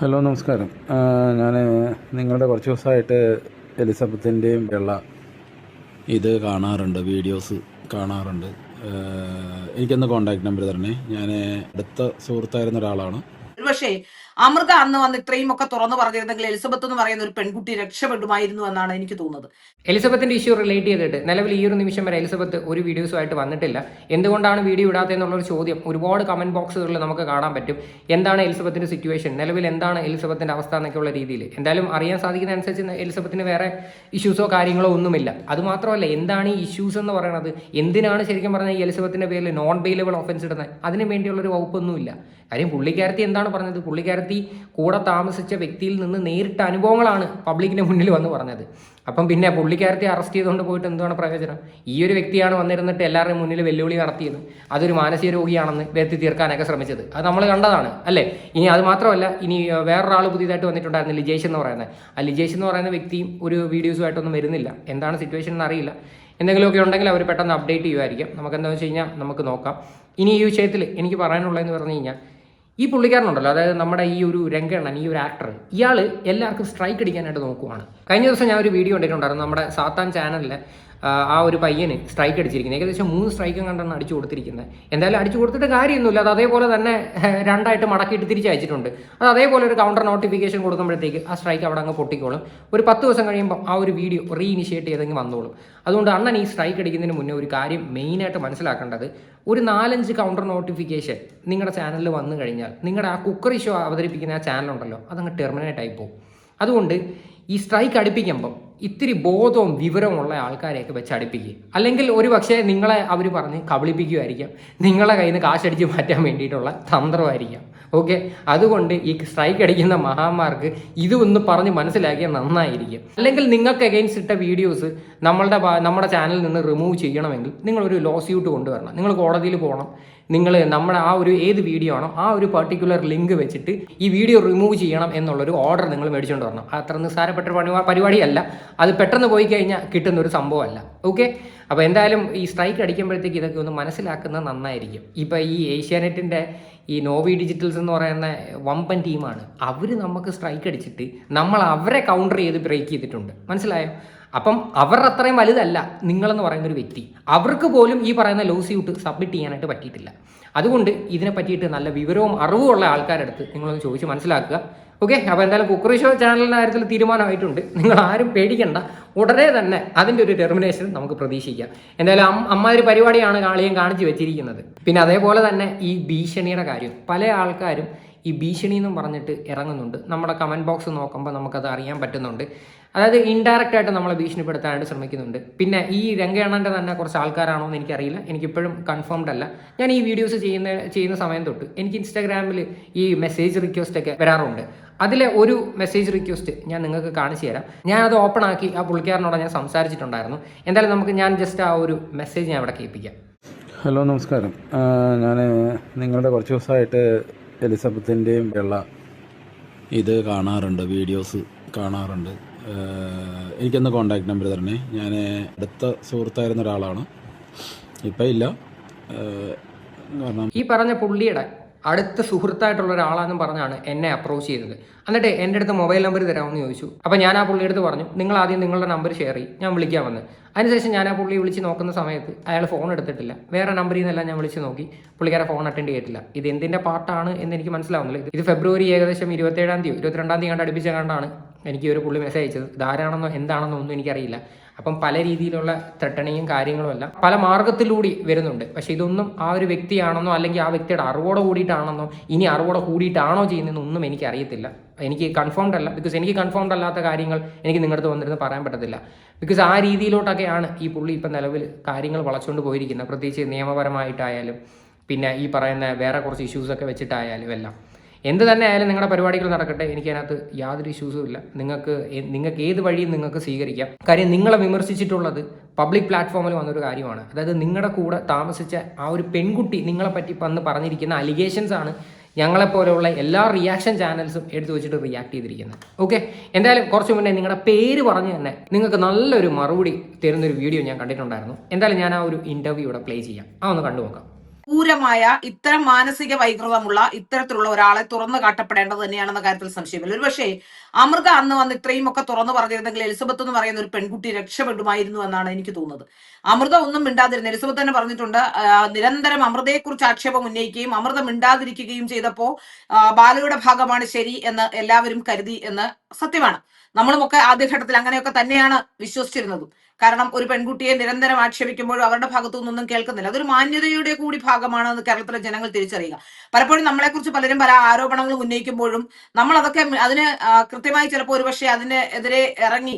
Hello നമസ്കാരം. ഞാൻ നിങ്ങളുടെ കുറച്ച് ദിവസമായിട്ട് എലിസബത്തിന്റെയും വെള്ള ഇത് കാണാറുണ്ട് വീഡിയോസ് കാണാറുണ്ട്. എനിക്കൊന്ന് കോണ്ടാക്ട് നമ്പർ തരണേ. ഞാൻ അടുത്ത സുഹൃത്തായിരുന്ന ഒരാളാണ്. ഒരുപക്ഷെ അമൃത അന്ന് വന്ന് ഇത്രയും ഒക്കെ തുറന്നു പറഞ്ഞിരുന്നെങ്കിൽ എലിസബത്ത് എന്ന് പറയുന്ന ഒരു പെൺകുട്ടി രക്ഷപ്പെടുമായിരുന്നു എന്നാണ് എനിക്ക് തോന്നുന്നത്. എലിസബത്തിന്റെ ഇഷ്യൂ റിലേറ്റ് ചെയ്തിട്ട് നിലവിൽ ഈ ഒരു നിമിഷം വരെ എലിസബത്ത് ഒരു വീഡിയോസുമായിട്ട് വന്നിട്ടില്ല. എന്തുകൊണ്ടാണ് വീഡിയോ ഇടാത്തത് എന്നുള്ളൊരു ചോദ്യം ഒരുപാട് കമന്റ് ബോക്സുകളിൽ നമുക്ക് കാണാൻ പറ്റും. എന്താണ് എലിസബത്തിന്റെ സിറ്റുവേഷൻ നിലവിൽ എന്താണ് എലിസബത്തിന്റെ അവസ്ഥ എന്നൊക്കെയുള്ള രീതിയിൽ. എന്തായാലും അറിയാൻ സാധിക്കുന്ന അനുസരിച്ച് എലിസബത്തിന് വേറെ ഇഷ്യൂസോ കാര്യങ്ങളോ ഒന്നുമില്ല. അത് മാത്രമല്ല എന്താണ് ഈ ഇഷ്യൂസ് എന്ന് പറയുന്നത് എന്തിനാണ് ശരിക്കും പറഞ്ഞാൽ ഈ എലിസബത്തിന്റെ പേരിൽ നോൺ ബെയിലബിൾ ഓഫൻസ് ഇടുന്നത്? അതിനു വേണ്ടിയുള്ള ഒരു വകുപ്പൊന്നുമില്ല. കാര്യം പുള്ളിക്കാരത്തി എന്താണ് പറഞ്ഞത്? പുള്ളിക്കാരത്തി കൂടെ താമസിച്ച വ്യക്തിയിൽ നിന്ന് നേരിട്ട അനുഭവങ്ങളാണ് പബ്ലിക്കിന്റെ മുന്നിൽ വന്ന് പറഞ്ഞത്. അപ്പം പിന്നെ പുള്ളിക്കാരത്തെ അറസ്റ്റ് ചെയ്തുകൊണ്ട് പോയിട്ട് എന്താണ് പ്രയോജനം? ഈ ഒരു വ്യക്തിയാണ് വന്നിരുന്നിട്ട് എല്ലാവരുടെയും മുന്നിൽ വെല്ലുവിളി നടത്തിയത് അതൊരു മാനസിക രോഗിയാണെന്ന് വരുത്തി തീർക്കാനൊക്കെ ശ്രമിച്ചത്. അത് നമ്മൾ കണ്ടതാണ് അല്ലേ? ഇനി അത് മാത്രമല്ല ഇനി വേറൊരാൾ പുതിയതായിട്ട് വന്നിട്ടുണ്ടായിരുന്നു ലിജേഷ് എന്ന് പറയുന്നത്. ആ ലിജേഷ് എന്ന് പറയുന്ന വ്യക്തിയും ഒരു വീഡിയോസുമായിട്ടൊന്നും വരുന്നില്ല. എന്താണ് സിറ്റുവേഷൻ എന്ന് അറിയില്ല. എന്തെങ്കിലുമൊക്കെ ഉണ്ടെങ്കിൽ അവർ പെട്ടെന്ന് അപ്ഡേറ്റ് ചെയ്യുമായിരിക്കും. നമുക്ക് എന്താണെന്ന് വെച്ച് കഴിഞ്ഞാൽ നമുക്ക് നോക്കാം. ഇനി ഈ വിഷയത്തിൽ എനിക്ക് പറയാനുള്ളതെന്ന് പറഞ്ഞു കഴിഞ്ഞാൽ ഈ പുള്ളിക്കാരനുണ്ടല്ലോ അതായത് നമ്മുടെ ഈ ഒരു രംഗണ്ണൻ ഈ ഒരു ആക്ടർ ഇയാൾ എല്ലാവർക്കും സ്ട്രൈക്ക് അടിക്കാനായിട്ട് നോക്കുവാണ്. കഴിഞ്ഞ ദിവസം ഞാൻ ഒരു വീഡിയോ കണ്ടിട്ടുണ്ടായിരുന്നു നമ്മുടെ സാത്താൻ ചാനലിൽ ആ ഒരു പയ്യന് സ്ട്രൈക്ക് അടിച്ചിരിക്കുന്നത്. ഏകദേശം മൂന്ന് സ്ട്രൈക്കും കണ്ടാണ് അടിച്ചു കൊടുത്തിരിക്കുന്നത്. എന്തായാലും അടിച്ചു കൊടുത്തിട്ട് കാര്യമൊന്നുമില്ല. അത് അതേപോലെ തന്നെ രണ്ടായിട്ട് മടക്കിയിട്ട് തിരിച്ചയച്ചിട്ടുണ്ട് അത് അതേപോലെ ഒരു കൗണ്ടർ നോട്ടിഫിക്കേഷൻ കൊടുക്കുമ്പോഴത്തേക്ക് ആ സ്ട്രൈക്ക് അവിടെ അങ്ങ് പൊട്ടിക്കോളും. ഒരു പത്ത് ദിവസം കഴിയുമ്പോൾ ആ ഒരു വീഡിയോ റീഇനിഷ്യേറ്റ് ചെയ്തെങ്കിൽ വന്നോളും. അതുകൊണ്ട് അണ്ണൻ ഈ സ്ട്രൈക്ക് അടിക്കുന്നതിന് മുന്നേ ഒരു കാര്യം മെയിനായിട്ട് മനസ്സിലാക്കേണ്ടത്. ഒരു നാലഞ്ച് കൗണ്ടർ നോട്ടിഫിക്കേഷൻ നിങ്ങളുടെ ചാനലിൽ വന്നു കഴിഞ്ഞാൽ നിങ്ങളുടെ ആ കുക്കറി ഷോ അവതരിപ്പിക്കുന്ന ആ ചാനലുണ്ടല്ലോ അതങ്ങ് ടെർമിനേറ്റ് ആയി പോകും. അതുകൊണ്ട് ഈ സ്ട്രൈക്ക് അടുപ്പിക്കുമ്പം ഇത്തിരി ബോധവും വിവരവും ഉള്ള ആൾക്കാരെയൊക്കെ വെച്ച് അടുപ്പിക്കുക. അല്ലെങ്കിൽ ഒരു പക്ഷേ നിങ്ങളെ അവർ പറഞ്ഞ് കബളിപ്പിക്കുമായിരിക്കാം നിങ്ങളെ കയ്യിൽ നിന്ന് കാശടിച്ച് മാറ്റാൻ വേണ്ടിയിട്ടുള്ള തന്ത്രമായിരിക്കാം. ഓക്കെ? അതുകൊണ്ട് ഈ സ്ട്രൈക്ക് അടിക്കുന്ന മഹാന്മാർക്ക് ഇതൊന്ന് പറഞ്ഞ് മനസ്സിലാക്കിയാൽ നന്നായിരിക്കും. അല്ലെങ്കിൽ നിങ്ങൾക്ക് അഗെയിൻസ്റ്റ് ഇട്ട വീഡിയോസ് നമ്മളുടെ നമ്മുടെ ചാനലിൽ നിന്ന് റിമൂവ് ചെയ്യണമെങ്കിൽ നിങ്ങളൊരു ലോ സ്യൂട്ട് കൊണ്ടുവരണം. നിങ്ങൾ കോടതിയിൽ പോകണം. നിങ്ങൾ നമ്മുടെ ആ ഒരു ഏത് വീഡിയോ ആണോ ആ ഒരു പർട്ടിക്കുലർ ലിങ്ക് വെച്ചിട്ട് ഈ വീഡിയോ റിമൂവ് ചെയ്യണം എന്നുള്ളൊരു ഓർഡർ നിങ്ങൾ മേടിച്ചുകൊണ്ട് വരണം. അത്ര നിസ്സാരപ്പെട്ട പരിപാടിയല്ല. അത് പെട്ടെന്ന് പോയി കഴിഞ്ഞാൽ കിട്ടുന്ന ഒരു സംഭവമല്ല. ഓക്കെ അപ്പോൾ എന്തായാലും ഈ സ്ട്രൈക്ക് അടിക്കുമ്പോഴത്തേക്ക് ഇതൊക്കെ ഒന്ന് മനസ്സിലാക്കുന്നത് നന്നായിരിക്കും. ഇപ്പോൾ ഈ ഏഷ്യാനെറ്റിന്റെ ഈ നോവി ഡിജിറ്റൽസ് എന്ന് പറയുന്ന വമ്പൻ ടീമാണ്. അവർ നമുക്ക് സ്ട്രൈക്ക് അടിച്ചിട്ട് നമ്മൾ അവരെ കൗണ്ടർ ചെയ്ത് ബ്രേക്ക് ചെയ്തിട്ടുണ്ട്. മനസ്സിലായോ? അപ്പം അവർ അത്രയും വലുതല്ല നിങ്ങളെന്ന് പറയുന്ന ഒരു വ്യക്തി. അവർക്ക് പോലും ഈ പറയുന്ന ലോ സ്യൂട്ട് സബ്മിറ്റ് ചെയ്യാനായിട്ട് പറ്റിയിട്ടില്ല. അതുകൊണ്ട് ഇതിനെ പറ്റിയിട്ട് നല്ല വിവരവും അറിവും ഉള്ള ആൾക്കാരടുത്ത് നിങ്ങളൊന്ന് ചോദിച്ച് മനസ്സിലാക്കുക. ഓക്കെ അപ്പോൾ എന്തായാലും കുക്കറി ഷോ ചാനലിന്റെ കാര്യത്തിൽ തീരുമാനമായിട്ടുണ്ട്. നിങ്ങൾ ആരും പേടിക്കണ്ട. ഉടനെ തന്നെ അതിന്റെ ഒരു ടെർമിനേഷൻ നമുക്ക് പ്രതീക്ഷിക്കാം. എന്തായാലും അമ്മാതിരി പരിപാടിയാണ് കാളിയും കാണിച്ചു വെച്ചിരിക്കുന്നത്. പിന്നെ അതേപോലെ തന്നെ ഈ ഭീഷണിയുടെ കാര്യം. പല ആൾക്കാരും ഈ ഭീഷണി എന്നും പറഞ്ഞിട്ട് ഇറങ്ങുന്നുണ്ട്. നമ്മുടെ കമന്റ് ബോക്സ് നോക്കുമ്പോൾ നമുക്കത് അറിയാൻ പറ്റുന്നുണ്ട്. അതായത് ഇൻഡയറക്റ്റ് ആയിട്ട് നമ്മളെ ഭീഷണിപ്പെടുത്താനായിട്ട് ശ്രമിക്കുന്നുണ്ട്. പിന്നെ ഈ രംഗയണ്ണന്റെ തന്നെ കുറച്ച് ആൾക്കാരാണോ എന്ന് എനിക്കറിയില്ല. എനിക്കിപ്പോഴും കൺഫേംഡ് അല്ല. ഞാൻ ഈ വീഡിയോസ് ചെയ്യുന്ന ചെയ്യുന്ന സമയം തൊട്ട് എനിക്ക് ഇൻസ്റ്റാഗ്രാമിൽ ഈ മെസ്സേജ് റിക്വസ്റ്റ് ഒക്കെ വരാറുണ്ട്. അതിലെ ഒരു മെസ്സേജ് റിക്വസ്റ്റ് ഞാൻ നിങ്ങൾക്ക് കാണിച്ചു തരാം. ഞാൻ അത് ഓപ്പൺ ആക്കി ആ പുള്ളിക്കാരനോട് ഞാൻ സംസാരിച്ചിട്ടുണ്ടായിരുന്നു. എന്തായാലും നമുക്ക് ഞാൻ ജസ്റ്റ് ആ ഒരു മെസ്സേജ് ഞാൻ അവിടെ കേൾപ്പിക്കാം. ഹലോ നമസ്കാരം. ഞാൻ നിങ്ങളുടെ കുറച്ച് ദിവസമായിട്ട് എലിസബത്തിന്റെയും വെള്ള ഇത് കാണാറുണ്ട് വീഡിയോസ് കാണാറുണ്ട്. എനിക്കൊന്ന് കോണ്ടാക്ട് നമ്പർ തരണേ. ഞാൻ അടുത്ത സുഹൃത്തായിരുന്ന ഒരാളാണ്. ഇപ്പം ഇല്ല. കാരണം ഈ പറഞ്ഞ പുള്ളിയുടെ അടുത്ത സുഹൃത്തായിട്ടുള്ള ഒരാളാണെന്ന് പറഞ്ഞാണ് എന്നെ അപ്രോച്ച് ചെയ്തത്. എന്നിട്ട് എന്റെ അടുത്ത് മൊബൈൽ നമ്പർ തരാമെന്ന് ചോദിച്ചു. അപ്പോൾ ഞാൻ ആ പുള്ളിയുടെ അടുത്ത് പറഞ്ഞു നിങ്ങൾ ആദ്യം നിങ്ങളുടെ നമ്പർ ഷെയർ ചെയ്യും ഞാൻ വിളിക്കാൻ വന്ന്. അതിനുശേഷം ഞാൻ ആ പുള്ളിയെ വിളിച്ച് നോക്കുന്ന സമയത്ത് അയാൾ ഫോൺ എടുത്തിട്ടില്ല. വേറെ നമ്പറിൽ നിന്നെല്ലാം ഞാൻ വിളിച്ച് നോക്കി. പുള്ളിക്കാരെ ഫോൺ അറ്റൻഡ് ചെയ്തിട്ടില്ല. ഇത് എന്തിന്റെ പാട്ടാണ് എന്ന് എനിക്ക് മനസ്സിലാവുന്നില്ല. ഇത് ഫെബ്രുവരി ഏകദേശം ഇരുപത്തേഴാം തീയതി ഇരുപത്തിരണ്ടാം തീയതി കണ്ട് അടുപ്പിച്ച കണ്ടാണ് എനിക്ക് ഒരു പുള്ളി മെസ്സേജ് അയച്ചത്. ഇതാരാണെന്നോ എന്താണെന്നോ ഒന്നും എനിക്കറിയില്ല. അപ്പം പല രീതിയിലുള്ള ത്രട്ടണിയും കാര്യങ്ങളും എല്ലാം പല മാർഗത്തിലൂടി വരുന്നുണ്ട്. പക്ഷെ ഇതൊന്നും ആ ഒരു വ്യക്തിയാണെന്നോ അല്ലെങ്കിൽ ആ വ്യക്തിയുടെ അറിവോടെ കൂടിയിട്ടാണെന്നോ ഇനി അറിവോടെ കൂടിയിട്ടാണോ ചെയ്യുന്നതെന്നൊന്നും എനിക്ക് അറിയത്തില്ല എനിക്ക് കൺഫേംഡ് അല്ല. ബിക്കോസ് എനിക്ക് കൺഫേംഡ് അല്ലാത്ത കാര്യങ്ങൾ എനിക്ക് നിങ്ങളുടെ വന്നിരുന്ന് പറയാൻ പറ്റത്തില്ല. ബിക്കോസ് ആ രീതിയിലോട്ടൊക്കെയാണ് ഈ പുള്ളി ഇപ്പം നിലവിൽ കാര്യങ്ങൾ വളച്ചുകൊണ്ട് പോയിരിക്കുന്നത്. പ്രത്യേകിച്ച് നിയമപരമായിട്ടായാലും പിന്നെ ഈ പറയുന്ന വേറെ കുറച്ച് ഇഷ്യൂസൊക്കെ വെച്ചിട്ടായാലും എല്ലാം. എന്ത് തന്നെ ആയാലും നിങ്ങളുടെ പരിപാടികൾ നടക്കട്ടെ എനിക്കതിനകത്ത് യാതൊരു ഇഷ്യൂസും ഇല്ല. നിങ്ങൾക്ക് നിങ്ങൾക്ക് ഏത് വഴിയും നിങ്ങൾക്ക് സ്വീകരിക്കാം. കാര്യം നിങ്ങളെ വിമർശിച്ചിട്ടുള്ളത് പബ്ലിക് പ്ലാറ്റ്ഫോമിൽ വന്നൊരു കാര്യമാണ്. അതായത് നിങ്ങളുടെ കൂടെ താമസിച്ച ആ ഒരു പെൺകുട്ടി നിങ്ങളെ പറ്റി വന്ന് പറഞ്ഞിരിക്കുന്ന അലിഗേഷൻസ് ആണ് ഞങ്ങളെപ്പോലെയുള്ള എല്ലാ റിയാക്ഷൻ ചാനൽസും എടുത്തു വെച്ചിട്ട് റിയാക്ട് ചെയ്തിരിക്കുന്നത്. ഓക്കെ എന്തായാലും കുറച്ച് മുന്നേ നിങ്ങളുടെ പേര് പറഞ്ഞു തന്നെ നിങ്ങൾക്ക് നല്ലൊരു മറുപടി തരുന്നൊരു വീഡിയോ ഞാൻ കണ്ടിട്ടുണ്ടായിരുന്നു. എന്തായാലും ഞാൻ ആ ഒരു ഇന്റർവ്യൂ ഇവിടെ പ്ലേ ചെയ്യാം. ആ ഒന്ന് കണ്ടു നോക്കാം ക്രൂരമായ ഇത്തരം മാനസിക വൈകൃതമുള്ള ഇത്തരത്തിലുള്ള ഒരാളെ തുറന്നു കാട്ടപ്പെടേണ്ടത് തന്നെയാണെന്ന കാര്യത്തിൽ സംശയമില്ല. ഒരു പക്ഷേ അമൃത അന്ന് വന്ന് ഇത്രയും ഒക്കെ തുറന്നു പറഞ്ഞിരുന്നെങ്കിൽ എലിസബത്ത് എന്ന് പറയുന്ന ഒരു പെൺകുട്ടി രക്ഷപ്പെടുമായിരുന്നു എന്നാണ് എനിക്ക് തോന്നുന്നത്. അമൃത ഒന്നും മിണ്ടാതിരുന്നു എലിസബത്ത് തന്നെ പറഞ്ഞിട്ടുണ്ട് നിരന്തരം അമൃതയെക്കുറിച്ച് ആക്ഷേപം ഉന്നയിക്കുകയും അമൃത മിണ്ടാതിരിക്കുകയും ചെയ്തപ്പോ ബാലയുടെ ഭാഗമാണ് ശരി എന്ന് എല്ലാവരും കരുതി എന്ന് സത്യമാണ്. നമ്മളുമൊക്കെ ആദ്യഘട്ടത്തിൽ അങ്ങനെയൊക്കെ തന്നെയാണ് വിശ്വസിച്ചിരുന്നത്. കാരണം ഒരു പെൺകുട്ടിയെ നിരന്തരം ആക്ഷേപിക്കുമ്പോഴും അവരുടെ ഭാഗത്തു നിന്നൊന്നും കേൾക്കുന്നില്ല. അതൊരു മാന്യതയുടെ കൂടി ഭാഗമാണെന്ന് കേരളത്തിലെ ജനങ്ങൾ തിരിച്ചറിയുക. പലപ്പോഴും നമ്മളെക്കുറിച്ച് പലരും പല ആരോപണങ്ങളും ഉന്നയിക്കുമ്പോഴും നമ്മൾ അതൊക്കെ അതിന് കൃത്യമായി ചിലപ്പോൾ ഒരുപക്ഷെ അതിനെതിരെ ഇറങ്ങി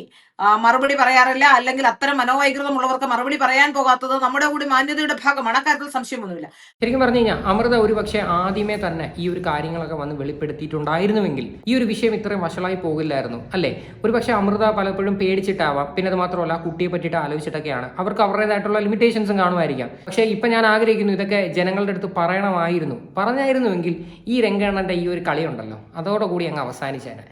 മറുപടി പറയാറില്ല. അല്ലെങ്കിൽ അത്തരം മനോവൈകൃതമുള്ളവർക്ക് മറുപടി പറയാൻ പോകാത്തത് നമ്മുടെ കൂടി മാന്യതയുടെ ഭാഗമാണ്. അക്കാര്യത്തിൽ സംശയമൊന്നുമില്ല. ശരിക്കും പറഞ്ഞു കഴിഞ്ഞാൽ അമൃത ഒരു പക്ഷേ ആദ്യമേ തന്നെ ഈ ഒരു കാര്യങ്ങളൊക്കെ വന്ന് വെളിപ്പെടുത്തിയിട്ടുണ്ടായിരുന്നുവെങ്കിൽ ഈ ഒരു വിഷയം ഇത്രയും വഷളായി പോകില്ലായിരുന്നു അല്ലേ? ഒരു പക്ഷേ അമൃത പലപ്പോഴും പേടിച്ചിട്ടാവാം. പിന്നെ അത് മാത്രമല്ല കുട്ടിയെ പറ്റിയിട്ട് ആലോചിച്ചിട്ടൊക്കെയാണ്. അവർക്ക് അവരുടേതായിട്ടുള്ള ലിമിറ്റേഷൻസും കാണുമായിരിക്കാം. പക്ഷേ ഇപ്പം ഞാൻ ആഗ്രഹിക്കുന്നു ഇതൊക്കെ ജനങ്ങളുടെ അടുത്ത് പറയണമായിരുന്നു. പറഞ്ഞായിരുന്നുവെങ്കിൽ ഈ രംഗണ്ണന്റെ ഈ ഒരു കളിയുണ്ടല്ലോ അതോടുകൂടി അങ്ങ് അവസാനിച്ചേനെ.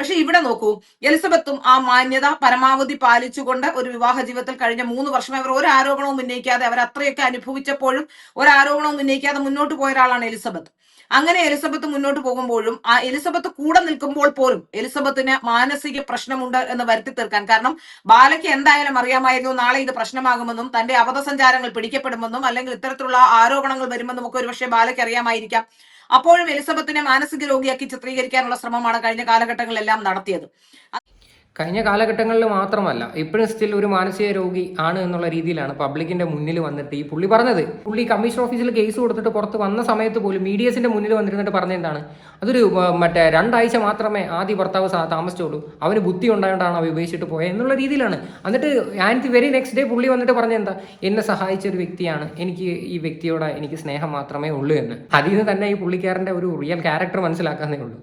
പക്ഷെ ഇവിടെ നോക്കൂ എലിസബത്തും ആ മാന്യത പരമാവധി പാലിച്ചുകൊണ്ട് ഒരു വിവാഹ ജീവിതത്തിൽ കഴിഞ്ഞ മൂന്ന് വർഷം അവർ ഒരു ആരോപണവും ഉന്നയിക്കാതെ അവർ അത്രയൊക്കെ അനുഭവിച്ചപ്പോഴും ഒരു ആരോപണവും ഉന്നയിക്കാതെ മുന്നോട്ട് പോയ ഒരാളാണ് എലിസബത്ത്. അങ്ങനെ എലിസബത്ത് മുന്നോട്ട് പോകുമ്പോഴും ആ എലിസബത്ത് കൂടെ നിൽക്കുമ്പോൾ പോലും എലിസബത്തിന് മാനസിക പ്രശ്നമുണ്ട് എന്ന് വരുത്തി തീർക്കാൻ. കാരണം ബാലയ്ക്ക് എന്തായാലും അറിയാമായിരുന്നു നാളെ ഇത് പ്രശ്നമാകുമെന്നും തന്റെ അവധസഞ്ചാരങ്ങൾ പിടിക്കപ്പെടുമെന്നും അല്ലെങ്കിൽ ഇത്തരത്തിലുള്ള ആരോപണങ്ങൾ വരുമെന്നും ഒക്കെ ഒരുപക്ഷെ ബാലയ്ക്ക് അറിയാമായിരിക്കാം. അപ്പോഴും എലിസബത്തിനെ മാനസിക രോഗിയാക്കി ചിത്രീകരിക്കാനുള്ള ശ്രമമാണ് കഴിഞ്ഞ കാലഘട്ടങ്ങളിലെല്ലാം നടത്തിയത്. കഴിഞ്ഞ കാലഘട്ടങ്ങളിൽ മാത്രമല്ല ഇപ്പോഴും സ്റ്റിൽ ഒരു മാനസിക രോഗി ആണ് എന്നുള്ള രീതിയിലാണ് പബ്ലിക്കിന്റെ മുന്നിൽ വന്നിട്ട് ഈ പുള്ളി പറഞ്ഞത്. പുള്ളി കമ്മീഷൻ ഓഫീസിൽ കേസ് കൊടുത്തിട്ട് പുറത്ത് വന്ന സമയത്ത് പോലും മീഡിയസിന്റെ മുന്നിൽ വന്നിരുന്നിട്ട് പറഞ്ഞ എന്താണ്? അതൊരു മറ്റേ രണ്ടാഴ്ച മാത്രമേ ആദ്യ ഭർത്താവ് താമസിച്ചോളൂ താമസിച്ചുള്ളൂ. അവന് ബുദ്ധി ഉണ്ടായതുകൊണ്ടാണ് അവ ഉപയോഗിച്ചിട്ട് പോയത് എന്നുള്ള രീതിയിലാണ്. എന്നിട്ട് ആൻഡ് വെരി നെക്സ്റ്റ് ഡേ പുള്ളി വന്നിട്ട് പറഞ്ഞ എന്താ? എന്നെ സഹായിച്ച ഒരു വ്യക്തിയാണ്. എനിക്ക് ഈ വ്യക്തിയോട് എനിക്ക് സ്നേഹം മാത്രമേ ഉള്ളൂ എന്ന്. അതിൽ നിന്ന് തന്നെ ഈ പുള്ളിക്കാരന്റെ ഒരു റിയൽ ക്യാരക്ടർ മനസ്സിലാക്കാന്നേ ഉള്ളൂ.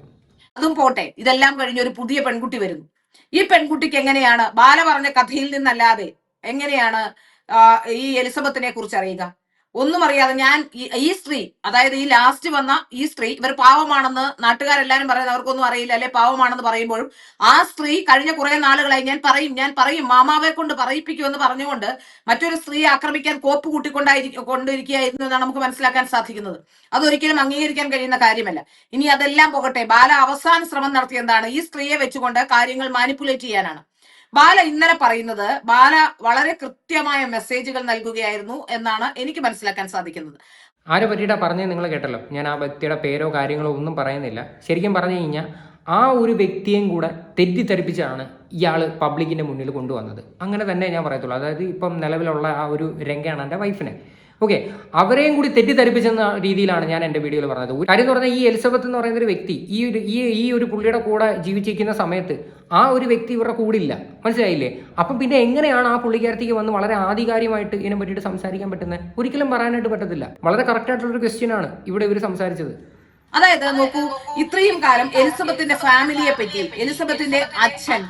അതും പോട്ടെ. ഇതെല്ലാം കഴിഞ്ഞ ഒരു പുതിയ പെൺകുട്ടി വരുന്നു. ഈ പെൺകുട്ടിക്ക് എങ്ങനെയാണ്? ബാല പറഞ്ഞ കഥയിൽ നിന്നല്ലാതെ എങ്ങനെയാണ് ഈ എലിസബത്തിനെ കുറിച്ച് അറിയുക? ഒന്നും അറിയാതെ ഞാൻ ഈ- സ്ത്രീ അതായത് ഈ ലാസ്റ്റ് വന്ന ഈ സ്ത്രീ ഇവർ പാവമാണെന്ന് നാട്ടുകാരെല്ലാരും പറയുന്നത് അവർക്കൊന്നും അറിയില്ല അല്ലെ? പാവമാണെന്ന് പറയുമ്പോഴും ആ സ്ത്രീ കഴിഞ്ഞ കുറെ നാളുകളായി ഞാൻ പറയും ഞാൻ പറയും മാമാവെ കൊണ്ട് പറയിപ്പിക്കുമെന്ന് പറഞ്ഞുകൊണ്ട് മറ്റൊരു സ്ത്രീ ആക്രമിക്കാൻ കോപ്പ് കൂട്ടിക്കൊണ്ടായിരിക്കും കൊണ്ടിരിക്കുകയായിരുന്നു എന്നാണ് നമുക്ക് മനസ്സിലാക്കാൻ സാധിക്കുന്നത്. അതൊരിക്കലും അംഗീകരിക്കാൻ കഴിയുന്ന കാര്യമല്ല. ഇനി അതെല്ലാം പോകട്ടെ. ബാല അവസാന ശ്രമം നടത്തിയതാണ് ഈ സ്ത്രീയെ വെച്ചുകൊണ്ട് കാര്യങ്ങൾ മാനിപ്പുലേറ്റ് ചെയ്യാനാണ്. ബാല ഇന്നലെ പറയുന്നത് ബാല വളരെ കൃത്യമായ മെസ്സേജുകൾ നൽകുകയായിരുന്നു എന്നാണ് എനിക്ക് മനസ്സിലാക്കാൻ സാധിക്കുന്നത്. ആരെ പറ്റിയിട്ടാ പറഞ്ഞത് നിങ്ങൾ കേട്ടല്ലോ? ഞാൻ ആ വ്യക്തിയുടെ പേരോ കാര്യങ്ങളോ ഒന്നും പറയുന്നില്ല. ശരിക്കും പറഞ്ഞു കഴിഞ്ഞാൽ ആ ഒരു വ്യക്തിയും കൂടെ തെറ്റിദ്ധരിപ്പിച്ചാണ് ഇയാൾ പബ്ലിക്കിന്റെ മുന്നിൽ കൊണ്ടുവന്നത്. അങ്ങനെ തന്നെ ഞാൻ പറയത്തുള്ളൂ. അതായത് ഇപ്പം നിലവിലുള്ള ആ ഒരു രംഗയാണ് എന്റെ വൈഫിനെ ഓക്കെ അവരെയും കൂടി തെറ്റിദ്ധരിപ്പിച്ചെന്ന രീതിയിലാണ് ഞാൻ എന്റെ വീഡിയോയിൽ പറഞ്ഞത്. കാര്യം എന്ന് പറഞ്ഞാൽ ഈ എലിസബത്ത് എന്ന് പറയുന്ന ഒരു വ്യക്തി ഈ ഒരു ഈ ഈ ഒരു പുള്ളിയുടെ കൂടെ ജീവിച്ചിരിക്കുന്ന സമയത്ത് ആ ഒരു വ്യക്തി ഇവരുടെ കൂടില്ല. മനസ്സിലായില്ലേ? അപ്പം പിന്നെ എങ്ങനെയാണ് ആ പുള്ളിക്കാരത്തേക്ക് വന്ന് വളരെ ആധികാരികമായിട്ട് ഇതിനെ പറ്റിയിട്ട് സംസാരിക്കാൻ പറ്റുന്നത്? ഒരിക്കലും പറയാനായിട്ട് പറ്റത്തില്ല. വളരെ കറക്റ്റായിട്ടുള്ളൊരു ക്വസ്റ്റ്യൻ ആണ് ഇവിടെ ഇവർ സംസാരിച്ചത്. അതായത് നോക്കൂ ഇത്രയും കാലം എലിസബത്തിന്റെ ഫാമിലിയെ പറ്റി എലിസബത്തിന്റെ അച്ഛൻ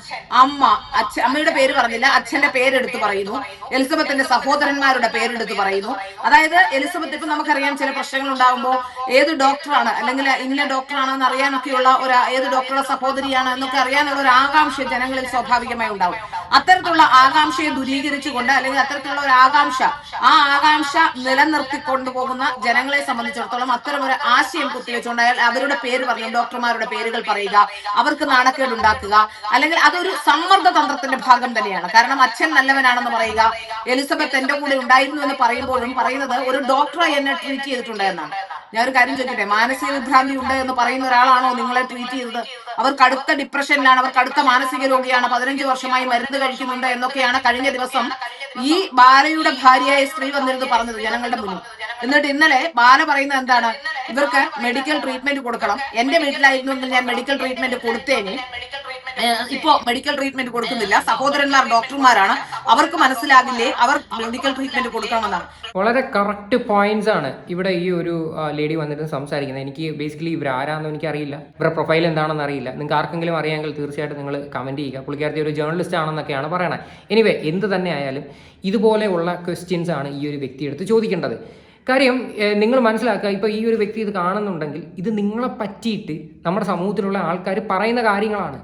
അമ്മ അച്ഛ അമ്മയുടെ പേര് പറഞ്ഞില്ല അച്ഛന്റെ പേരെടുത്ത് പറയുന്നു. എലിസബത്തിന്റെ സഹോദരന്മാരുടെ പേരെടുത്ത് പറയുന്നു. അതായത് എലിസബത്ത് ഇപ്പൊ നമുക്കറിയാം ചില പ്രശ്നങ്ങൾ ഉണ്ടാകുമ്പോൾ ഏത് ഡോക്ടറാണ് അല്ലെങ്കിൽ ഇന്ന ഡോക്ടറാണെന്ന് അറിയാനൊക്കെയുള്ള ഒരു ഏത് ഡോക്ടറുടെ സഹോദരിയാണ് എന്നൊക്കെ അറിയാനുള്ള ഒരു ആകാംക്ഷ ജനങ്ങളിൽ സ്വാഭാവികമായി ഉണ്ടാവും. അത്തരത്തിലുള്ള ആകാംക്ഷയെ ദുരീകരിച്ചുകൊണ്ട് അല്ലെങ്കിൽ അത്തരത്തിലുള്ള ഒരു ആകാംക്ഷ ആ ആകാംക്ഷ നിലനിർത്തിക്കൊണ്ടു പോകുന്ന ജനങ്ങളെ സംബന്ധിച്ചിടത്തോളം അത്തരം ഒരു ആശയം കുത്തിവെച്ചുകൊണ്ട് അയാൾ അവരുടെ പേര് പറയും ഡോക്ടർമാരുടെ പേരുകൾ പറയുക അവർക്ക് നാണക്കേട് ഉണ്ടാക്കുക അല്ലെങ്കിൽ അതൊരു സമ്മർദ്ദ തന്ത്രത്തിന്റെ ഭാഗം തന്നെയാണ്. കാരണം അച്ഛൻ നല്ലവനാണെന്ന് പറയുക എലിസബത്ത് എന്റെ കൂടെ ഉണ്ടായിരുന്നു എന്ന് പറയുമ്പോഴും പറയുന്നത് ഒരു ഡോക്ടറെ എന്നെ ട്രീറ്റ് ചെയ്തിട്ടുണ്ട് എന്നാണ് ഞാൻ ഒരു കാര്യം ചോദിക്കട്ടെ? മാനസിക വിഭ്രാന്തി ഉണ്ട് എന്ന് പറയുന്ന ഒരാളാണോ നിങ്ങളെ ട്രീറ്റ് ചെയ്തത്? അവർ കടുത്ത ഡിപ്രഷനിലാണ് അവർ കടുത്ത മാനസിക രോഗിയാണ് പതിനഞ്ച് വർഷമായി മരുന്ന് കഴിക്കുന്നുണ്ട് എന്നൊക്കെയാണ് കഴിഞ്ഞ ദിവസം ഈ ബാലയുടെ ഭാര്യയായ സ്ത്രീ വന്നിരുന്ന് പറഞ്ഞത് ജനങ്ങളുടെ മുന്നിൽ. എന്നിട്ട് ഇന്നലെ ബാല പറയുന്നത് എന്താണ്? ഇവർക്ക് മെഡിക്കൽ ട്രീറ്റ്മെന്റ് കൊടുക്കണം. എന്റെ വീട്ടിലായിരുന്നു ഞാൻ മെഡിക്കൽ ട്രീറ്റ്മെന്റ് കൊടുത്തേനെ. ഇപ്പോ മെഡിക്കൽ ട്രീറ്റ്മെന്റ് കൊടുക്കുന്നില്ല. സഹോദരന്മാർ ഡോക്ടർമാരാണ് അവർക്ക് മനസ്സിലാകില്ലേ അവർ മെഡിക്കൽ ട്രീറ്റ്മെന്റ് കൊടുക്കണമെന്നാണ് വളരെ കറക്റ്റ് പോയിന്റ്സ് ആണ് ഇവിടെ ഈ ഒരു ലേഡി വന്നിട്ട് സംസാരിക്കുന്നത്. എനിക്ക് ബേസിക്കലി ഇവർ ആരാണെന്ന് എനിക്കറിയില്ല. ഇവരുടെ പ്രൊഫൈൽ എന്താണെന്ന് അറിയില്ല. നിങ്ങൾക്ക് ആർക്കെങ്കിലും അറിയാമെങ്കിൽ തീർച്ചയായിട്ടും നിങ്ങൾ കമന്റ് ചെയ്യുക. പുള്ളിക്കാരത്തി ഒരു ജേർണലിസ്റ്റ് ആണെന്നൊക്കെയാണ് പറയണത് എനിവേ എന്ത് തന്നെ ആയാലും ഇതുപോലെയുള്ള ക്വസ്റ്റ്യൻസ് ആണ് ഈ ഒരു വ്യക്തി എടുത്ത് ചോദിക്കേണ്ടത്. കാര്യം നിങ്ങൾ മനസ്സിലാക്കുക ഇപ്പോൾ ഈ ഒരു വ്യക്തി ഇത് കാണുന്നുണ്ടെങ്കിൽ ഇത് നിങ്ങളെ പറ്റിയിട്ട് നമ്മുടെ സമൂഹത്തിലുള്ള ആൾക്കാർ പറയുന്ന കാര്യങ്ങളാണ്.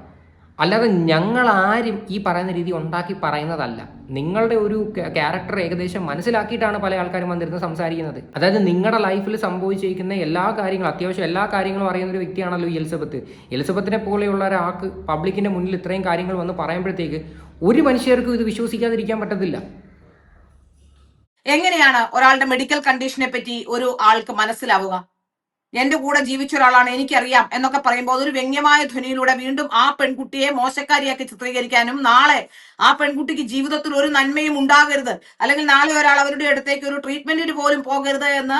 അല്ലാതെ ഞങ്ങൾ ആരും ഈ പറയുന്ന രീതി ഉണ്ടാക്കി പറയുന്നതല്ല. നിങ്ങളുടെ ഒരു ക്യാരക്ടർ ഏകദേശം മനസ്സിലാക്കിയിട്ടാണ് പല ആൾക്കാരും വന്നിരുന്നത് സംസാരിക്കുന്നത്. അതായത് നിങ്ങളുടെ ലൈഫിൽ സംഭവിച്ചിരിക്കുന്ന എല്ലാ കാര്യങ്ങളും അത്യാവശ്യം എല്ലാ കാര്യങ്ങളും അറിയുന്ന ഒരു വ്യക്തിയാണല്ലോ ഈ എലിസബത്ത്. എലിസബത്തിനെ പോലെയുള്ള ഒരാൾക്ക് പബ്ലിക്കിന്റെ മുന്നിൽ ഇത്രയും കാര്യങ്ങൾ വന്ന് പറയുമ്പോഴത്തേക്ക് ഒരു മനുഷ്യർക്കും ഇത് വിശ്വസിക്കാതിരിക്കാൻ പറ്റത്തില്ല. എങ്ങനെയാണ് ഒരാളുടെ മെഡിക്കൽ കണ്ടീഷനെ പറ്റി ഒരു ആൾക്ക് മനസ്സിലാവുക? എന്റെ കൂടെ ജീവിച്ച ഒരാളാണ് എനിക്കറിയാം എന്നൊക്കെ പറയുമ്പോൾ അതൊരു വ്യംഗ്യമായ ധ്വനിയിലൂടെ വീണ്ടും ആ പെൺകുട്ടിയെ മോശക്കാരിയാക്കി ചിത്രീകരിക്കാനും നാളെ ആ പെൺകുട്ടിക്ക് ജീവിതത്തിൽ ഒരു നന്മയും ഉണ്ടാകരുത്. അല്ലെങ്കിൽ നാളെ ഒരാൾ അവരുടെ അടുത്തേക്ക് ഒരു ട്രീറ്റ്മെന്റിന് പോലും പോകരുത് എന്ന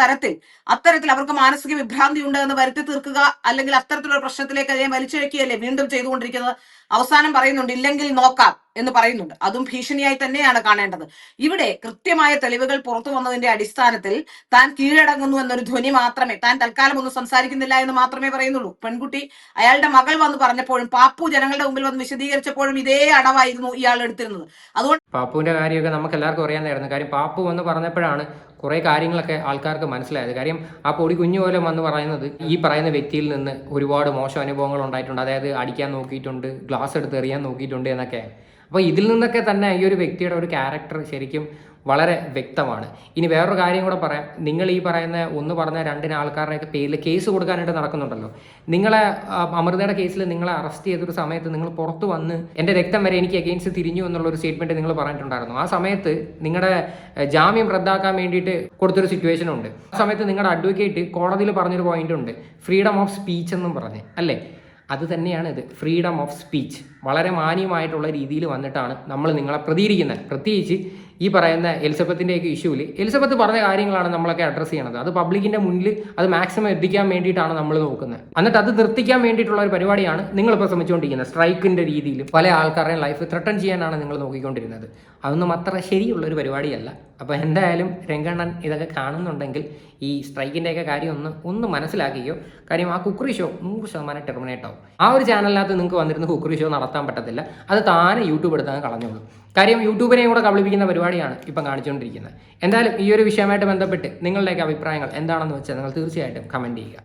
തരത്തിൽ അത്തരത്തിൽ അവർക്ക് മാനസിക വിഭ്രാന്തി ഉണ്ട് എന്ന് വരുത്തി തീർക്കുക. അല്ലെങ്കിൽ അത്തരത്തിലുള്ള പ്രശ്നത്തിലേക്ക് അതിനെ വലിച്ചിഴക്കുകയല്ലേ വീണ്ടും ചെയ്തുകൊണ്ടിരിക്കുന്നത്? അവസാനം പറയുന്നുണ്ട് ഇല്ലെങ്കിൽ നോക്കാം എന്ന് പറയുന്നുണ്ട്. അതും ഭീഷണിയായി തന്നെയാണ് കാണേണ്ടത്. ഇവിടെ കൃത്യമായ തെളിവുകൾ പുറത്തു വന്നതിന്റെ അടിസ്ഥാനത്തിൽ താൻ കീഴടങ്ങുന്നു എന്നൊരു ധ്വനി മാത്രമേ താൻ തൽക്കാലം ഒന്നും സംസാരിക്കുന്നില്ല എന്ന് മാത്രമേ പറയുന്നുള്ളൂ. പെൺകുട്ടി അയാളുടെ മകൾ വന്ന് പറഞ്ഞപ്പോഴും പാപ്പു ജനങ്ങളുടെ മുമ്പിൽ വന്ന് വിശദീകരിച്ചപ്പോഴും ഇതേ അടവായിരുന്നു ഇയാൾ എടുത്തിരുന്നത്. അതുകൊണ്ട് പാപ്പുവിന്റെ കാര്യമൊക്കെ നമുക്ക് എല്ലാവർക്കും അറിയാമെന്നായിരുന്നു കാര്യം പാപ്പു എന്ന് പറഞ്ഞപ്പോഴാണ് കുറേ കാര്യങ്ങളൊക്കെ ആൾക്കാർക്ക് മനസ്സിലായത്. കാര്യം ആ പൊടി കുഞ്ഞു പോലെ വന്ന് പറയുന്നത് ഈ പറയുന്ന വ്യക്തിയിൽ നിന്ന് ഒരുപാട് മോശം അനുഭവങ്ങൾ ഉണ്ടായിട്ടുണ്ട്. അതായത് അടിക്കാൻ നോക്കിയിട്ടുണ്ട് ഗ്ലാസ് എടുത്ത് എറിയാൻ നോക്കിയിട്ടുണ്ട് എന്നൊക്കെ. അപ്പോൾ ഇതിൽ നിന്നൊക്കെ തന്നെ ഈ ഒരു വ്യക്തിയുടെ ഒരു ക്യാരക്ടർ ശരിക്കും വളരെ വ്യക്തമാണ്. ഇനി വേറൊരു കാര്യം കൂടെ പറയാം. നിങ്ങൾ ഈ പറയുന്ന ഒന്ന് പറഞ്ഞ രണ്ടിന് ആൾക്കാരുടെയൊക്കെ പേരിൽ കേസ് കൊടുക്കാനായിട്ട് നടക്കുന്നുണ്ടല്ലോ. നിങ്ങളെ അമൃതയുടെ കേസിൽ നിങ്ങളെ അറസ്റ്റ് ചെയ്തൊരു സമയത്ത് നിങ്ങൾ പുറത്തു വന്ന് എന്റെ രക്തം വരെ എനിക്ക് അഗെയിൻസ്റ്റ് തിരിഞ്ഞു എന്നുള്ള ഒരു സ്റ്റേറ്റ്മെന്റ് നിങ്ങൾ പറഞ്ഞിട്ടുണ്ടായിരുന്നു. ആ സമയത്ത് നിങ്ങളുടെ ജാമ്യം റദ്ദാക്കാൻ വേണ്ടിയിട്ട് കൊടുത്തൊരു സിറ്റുവേഷൻ ഉണ്ട്. ആ സമയത്ത് നിങ്ങളുടെ അഡ്വക്കേറ്റ് കോടതിയിൽ പറഞ്ഞൊരു പോയിന്റ് ഉണ്ട്. ഫ്രീഡം ഓഫ് സ്പീച്ച് എന്നും പറഞ്ഞ്. അല്ലേ? അത് തന്നെയാണ് ഇത്. ഫ്രീഡം ഓഫ് സ്പീച്ച് വളരെ മാന്യമായിട്ടുള്ള രീതിയിൽ വന്നിട്ടാണ് നമ്മൾ നിങ്ങളെ പ്രതികരിക്കുന്നത്. പ്രത്യേകിച്ച് ഈ പറയുന്ന എലിസബത്തിന്റെയൊക്കെ ഇഷ്യൂവിൽ എലിസബത്ത് പറഞ്ഞ കാര്യങ്ങളാണ് നമ്മളൊക്കെ അഡ്രസ്സ് ചെയ്യണത്. അത് പബ്ലിക്കിന്റെ മുന്നിൽ അത് മാക്സിമം എത്തിക്കാൻ വേണ്ടിയിട്ടാണ് നമ്മൾ നോക്കുന്നത്. എന്നിട്ട് അത് നിർത്തിക്കാൻ വേണ്ടിയിട്ടുള്ള ഒരു പരിപാടിയാണ് നിങ്ങളിപ്പോൾ ശ്രമിച്ചുകൊണ്ടിരിക്കുന്നത്. സ്ട്രൈക്കിന്റെ രീതിയിൽ പല ആൾക്കാരുടെയും ലൈഫ് ത്രട്ടൺ ചെയ്യാനാണ് നിങ്ങൾ നോക്കിക്കൊണ്ടിരുന്നത്. അതൊന്നും അത്ര ശരിയുള്ള ഒരു പരിപാടിയല്ല. അപ്പോൾ എന്തായാലും രംഗണ്ണൻ ഇതൊക്കെ കാണുന്നുണ്ടെങ്കിൽ ഈ സ്ട്രൈക്കിന്റെയൊക്കെ കാര്യം ഒന്ന് ഒന്ന് മനസ്സിലാക്കിയോ കാര്യം ആ കുക്കറി ഷോ നൂറ് ശതമാനം ടെർമിനേറ്റ് ആവും. ആ ഒരു ചാനലിനകത്ത് നിങ്ങൾക്ക് വന്നിരുന്ന കുക്കറി ഷോ നടത്താൻ പറ്റത്തില്ല. അത് താനെ യൂട്യൂബ് എടുത്താൽ കളഞ്ഞോളൂ. കാര്യം യൂട്യൂബിനെയും കൂടെ കബളിപ്പിക്കുന്ന പരിപാടിയാണ് ഇപ്പം കാണിച്ചുകൊണ്ടിരിക്കുന്നത്. എന്തായാലും ഈ ഒരു വിഷയമായിട്ട് ബന്ധപ്പെട്ട് നിങ്ങളുടെയൊക്കെ അഭിപ്രായങ്ങൾ എന്താണെന്ന് വെച്ചാൽ നിങ്ങൾ തീർച്ചയായിട്ടും കമന്റ് ചെയ്യുക.